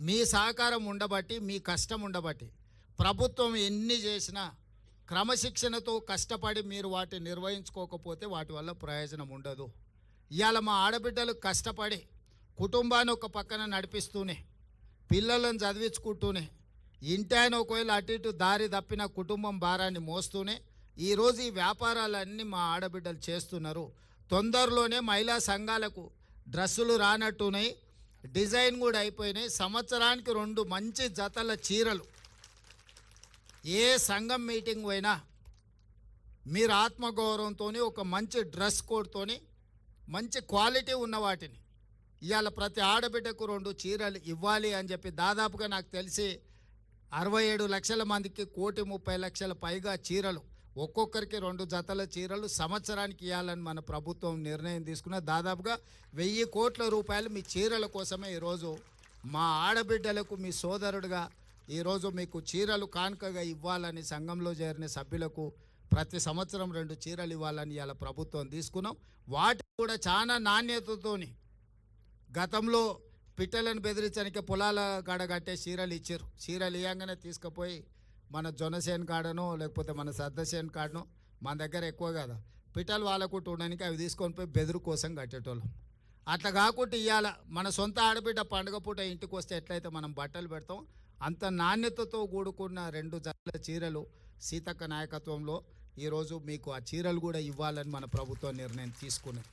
మీ సహకారం ఉండబట్టి మీ కష్టం ఉండబట్టి ప్రభుత్వం ఎన్ని చేసినా క్రమశిక్షణతో కష్టపడి మీరు వాటిని నిర్వహించుకోకపోతే వాటి వల్ల ప్రయోజనం ఉండదు. ఇవాళ మా ఆడబిడ్డలు కష్టపడి కుటుంబాన్ని ఒక పక్కన నడిపిస్తూనే పిల్లలను చదివించుకుంటూనే ఇంటాయన ఒకవేళ అటు ఇటు దారి తప్పిన కుటుంబం భారాన్ని మోస్తూనే ఈరోజు ఈ వ్యాపారాలన్నీ మా ఆడబిడ్డలు చేస్తున్నారు. తొందరలోనే మహిళా సంఘాలకు డ్రెస్సులు రానట్టున్నాయి. డిజైన్ కూడా అయిపోయినాయి. సంవత్సరానికి రెండు మంచి జతల చీరలు. ఏ సంఘం మీటింగ్ పోయినా మీరు ఆత్మగౌరవంతో ఒక మంచి డ్రెస్ కోడ్తోని మంచి క్వాలిటీ ఉన్న వాటిని ఇవాళ ప్రతి ఆడబిడ్డకు రెండు చీరలు ఇవ్వాలి అని చెప్పి దాదాపుగా నాకు తెలిసి అరవై ఏడు లక్షల మందికి కోటి ముప్పై లక్షల పైగా చీరలు ఒక్కొక్కరికి రెండు జతల చీరలు సంవత్సరానికి ఇవ్వాలని మన ప్రభుత్వం నిర్ణయం తీసుకున్న దాదాపుగా వెయ్యి కోట్ల రూపాయలు మీ చీరల కోసమే ఈరోజు మా ఆడబిడ్డలకు మీ సోదరుడుగా ఈరోజు మీకు చీరలు కానుకగా ఇవ్వాలని సంఘంలో చేరిన సభ్యులకు ప్రతి సంవత్సరం రెండు చీరలు ఇవ్వాలని ఇవాళ ప్రభుత్వం తీసుకున్నాం. వాటి కూడా చాలా నాణ్యతతోని గతంలో పిట్టలను బెదిరించడానికి పొలాల గడ కట్టే చీరలు ఇచ్చారు. చీరలు ఇవ్వగానే తీసుకుపోయి మన జొన్నసేన్ కాడనో లేకపోతే మన సర్దసేన్ కాడనో మన దగ్గర ఎక్కువ కదా? పిట్టలు వాళ్ళకుట్టు ఉండడానికి అవి తీసుకొని పోయి బెదురు కోసం కట్టేటోళ్ళం. అట్లా కాకుండా ఇవాళ మన సొంత ఆడబిడ్డ పండుగ పూట ఇంటికి వస్తే ఎట్లయితే మనం బట్టలు పెడతాం అంత నాణ్యతతో కూడుకున్న రెండు జతల చీరలు సీతక్క నాయకత్వంలో ఈరోజు మీకు ఆ చీరలు కూడా ఇవ్వాలని మన ప్రభుత్వం నిర్ణయం తీసుకున్నది.